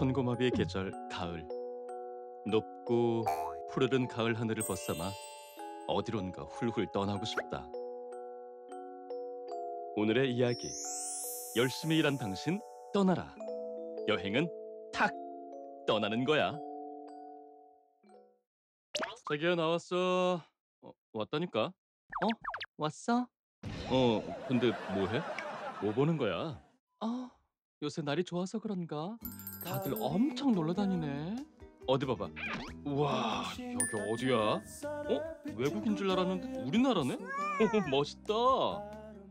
천고마비의 계절 가을 높고 푸르른 가을 하늘을 벗삼아 어디론가 훌훌 떠나고 싶다. 오늘의 이야기 열심히 일한 당신 떠나라. 여행은 탁 떠나는 거야. 자기야 나왔어. 어, 왔다니까. 어? 왔어? 어, 근데 뭐해? 뭐 보는 거야? 아, 요새 날이 좋아서 그런가? 다들 엄청 놀러 다니네. 어디 봐봐. 우와, 여기 어디야? 어? 외국인 줄 알았는데 우리나라네? 오, 멋있다.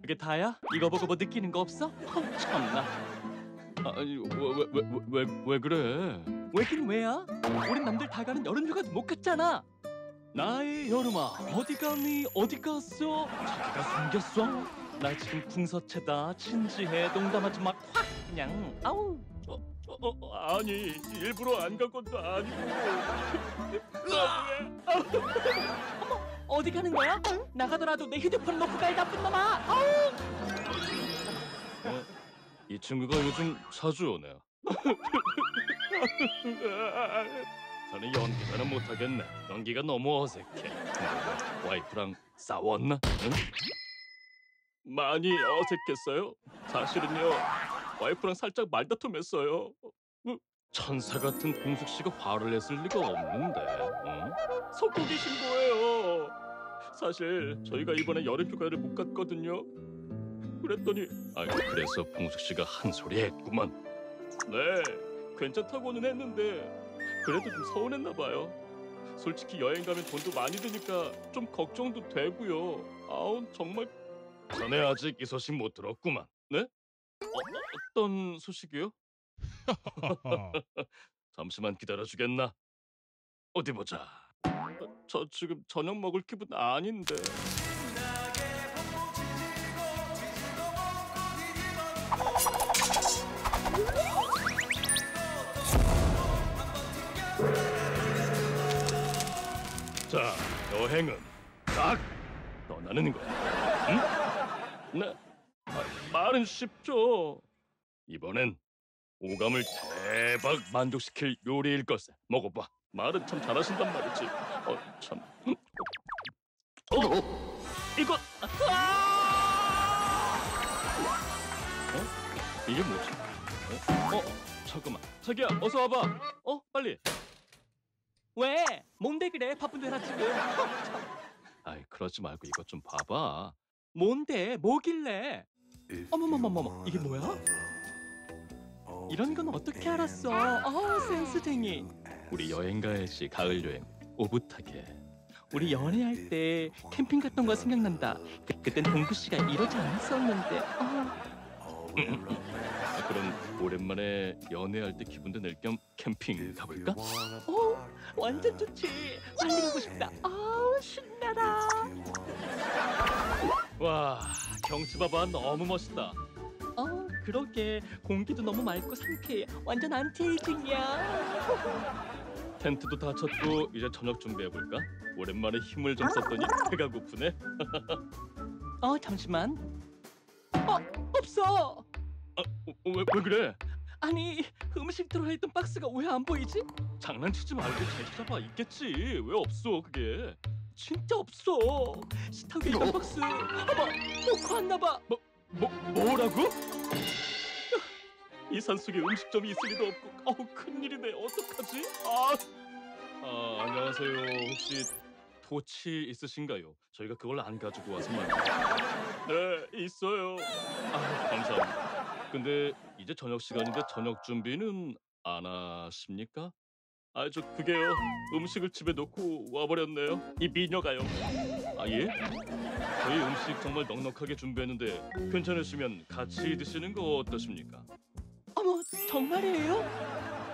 그게 다야? 이거 보고 뭐 느끼는 거 없어? 어, 참나. 아니, 왜왜왜 왜, 왜, 왜 그래? 왜긴 왜야? 우린 남들 다 가는 여름 휴가도 못 갔잖아. 나의 여름아 어디 가니 어디 갔어? 자기가 숨겼어? 나 지금 궁서체다. 진지해. 농담하지 마. 확! 그냥. 아우. 어, 어, 어, 아니 일부러 안 간 것도 아니고. 어머 어디 가는 거야? 나가더라도 내 휴대폰 놓고 갈 나쁜 놈아. 아우. 이 친구가 요즘 자주 오네요. 저는 연기자는 못하겠네. 연기가 너무 어색해. 왜 와이프랑 싸웠나? 응? 많이 어색했어요. 사실은요, 와이프랑 살짝 말다툼했어요. 응? 천사 같은 공숙 씨가 화를 냈을 리가 없는데. 응? 속고 계신 거예요. 사실 저희가 이번에 여름 휴가를 못 갔거든요. 그랬더니 아 그래서 봉숙 씨가 한 소리 했구만. 네, 괜찮다고는 했는데 그래도 좀 서운했나 봐요. 솔직히 여행 가면 돈도 많이 드니까 좀 걱정도 되고요. 아우 정말 전에 아직 이 소식 못 들었구만. 네? 어, 어떤 소식이요? 잠시만 기다려 주겠나? 어디 보자. 어, 저 지금 저녁 먹을 기분 아닌데. 자, 여행은 딱 떠나는 거야. 응? 네, 아, 말은 쉽죠. 이번엔 오감을 대박 만족시킬 요리일 것을 먹어봐. 말은 참 잘하신단 말이지. 어, 참. 어, 이거. 아! 어? 이게 뭐지? 어? 어? 잠깐만. 자기야, 어서 와봐. 어, 빨리. 왜? 뭔데 그래? 바쁜데 나 지금. 아이 그러지 말고 이것 좀 봐봐. 뭔데? 뭐길래? 어머머머머머 이게 뭐야? 이런 건 어떻게 알았어? 어 센스쟁이. 우리 여행 가야지 가을 여행 오붓하게. 우리 연애할 때 캠핑 갔던 거 생각난다. 그, 그땐 동구 씨가 이러지 않았었는데. 어. 아, 그럼 오랜만에 연애할 때 기분도 낼 겸 캠핑 가볼까? 어, 완전 좋지. 빨리 가고 싶다. 아우 신나라. 와 경치 봐봐 너무 멋있다. 어 그러게 공기도 너무 맑고 상쾌해. 완전 안티에이징이야. 텐트도 다 쳤고 이제 저녁 준비해 볼까? 오랜만에 힘을 좀 썼더니 배가 고프네. 어 잠시만. 어 없어. 아, 어, 왜, 왜 그래? 아니 음식 들어있던 박스가 왜 안 보이지? 장난치지 말고 잘 찾아봐 있겠지 왜 없어 그게 진짜 없어. 식탁 있던 박스. 어머 놓고 왔나 봐. 뭐, 뭐, 뭐라고? 이 산속에 음식점이 있을 리도 없고 어우 큰일이네. 어떡하지? 아, 아 안녕하세요. 혹시 토치 있으신가요? 저희가 그걸 안 가지고 와서 말이에요 네 있어요. 아 감사합니다. 근데 이제 저녁 시간인데 저녁 준비는 안 하십니까? 아 저 그게요 음식을 집에 놓고 와버렸네요 이 미녀가요 아 예? 저희 음식 정말 넉넉하게 준비했는데 괜찮으시면 같이 드시는 거 어떠십니까? 어머 정말이에요?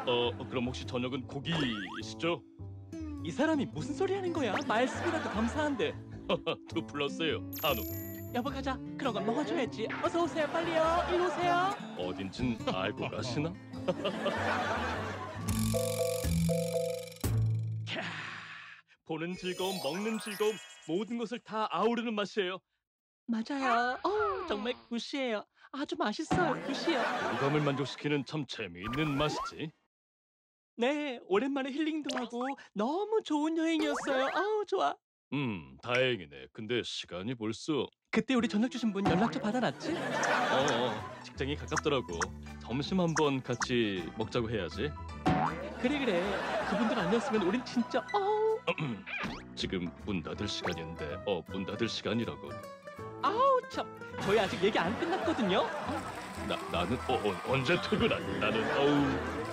어 그럼 혹시 저녁은 고기시죠? 이 사람이 무슨 소리 하는 거야? 말씀이라도 감사한데 투 플러스예요 한우 여보 가자 그런 건 먹어줘야지 어서 오세요 빨리요 일로 오세요 어딘진 알고 가시나? 캬, 보는 즐거움 먹는 즐거움 모든 것을 다 아우르는 맛이에요 맞아요 어, 정말 굿이에요 아주 맛있어요 굿이요 오감을 만족시키는 참 재미있는 맛이지 네, 오랜만에 힐링도 하고 너무 좋은 여행이었어요. 아우 좋아. 음, 다행이네. 근데 시간이 벌써 그때 우리 저녁 주신 분 연락처 받아놨지? 어, 어 직장이 가깝더라고. 점심 한번 같이 먹자고 해야지. 그래 그래. 그분들 아니었으면 우린 진짜 어우 지금 문 닫을 시간인데 어 문 닫을 시간이라고. 아우 참. 저희 아직 얘기 안 끝났거든요. 나 나는 어, 어 언제 퇴근하니? 나는 어우